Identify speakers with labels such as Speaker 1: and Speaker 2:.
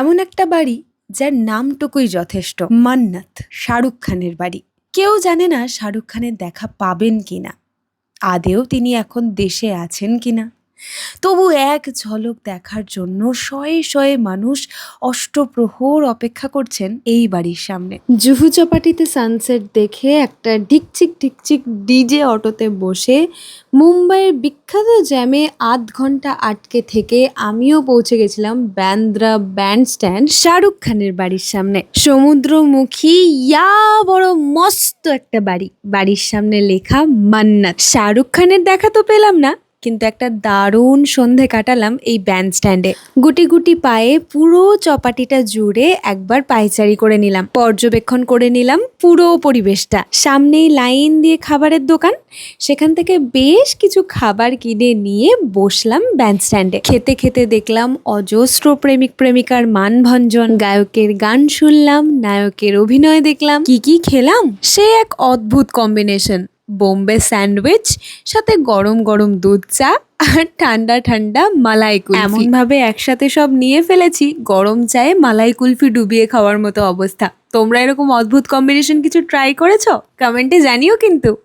Speaker 1: এমন একটা বাড়ি যার নামটুকুই যথেষ্ট, মান্নাত, শাহরুখ খানের বাড়ি। কেউ জানে না শাহরুখ খানের দেখা পাবেন কিনা, আদেও তিনি এখন দেশে আছেন কিনা। তবু এক ঝলক দেখার জন্য শয়ে শয়ে মানুষ অষ্টপ্রহর অপেক্ষা করছেন এই বাড়ির সামনে। জুহু চপাটিতে সানসেট দেখে একটা ঢিকচিক ঢিকচিক ডিজে অটোতে বসে মুম্বাইয়ের বিখ্যাত জ্যামে আধ ঘণ্টা আটকে থেকে আমিও পৌঁছে গেছিলাম ব্যান্দ্রা ব্যান্ড স্ট্যান্ড শাহরুখ খানের বাড়ির সামনে। সমুদ্রমুখী, ইয়া, বড় মস্ত একটা বাড়ি। বাড়ির সামনে লেখা মান্নাত। শাহরুখ খানের দেখা তো পেলাম না কিন্তু একটা দারুণ সন্ধে কাটালাম এই ব্যান্ড স্ট্যান্ডে গুটি গুটি পায়ে পুরো চপাটিটা জুড়ে একবার পায়চারি করে নিলাম, পর্যবেক্ষণ করে নিলাম পুরো পরিবেশটা। সামনেই লাইন দিয়ে খাবারের দোকান, সেখান থেকে বেশ কিছু খাবার কিনে নিয়ে বসলাম ব্যান্ড স্ট্যান্ডে খেতে খেতে দেখলাম অজস্র প্রেমিক প্রেমিকার মানভঞ্জন গায়কের গান শুনলাম, নায়কের অভিনয় দেখলাম, কি কি খেলাম, সে এক অদ্ভুত কম্বিনেশন বোম্বে স্যান্ডউইচ, সাথে গরম গরম দুধ চা আর ঠান্ডা ঠান্ডা মালাই কুলফি। এমনভাবে একসাথে সব নিয়ে ফেলেছি, গরম চায়ে মালাই কুলফি ডুবিয়ে খাওয়ার মতো অবস্থা। তোমরা এরকম অদ্ভুত কম্বিনেশন কিছু ট্রাই করেছ? কমেন্টে জানিও কিন্তু।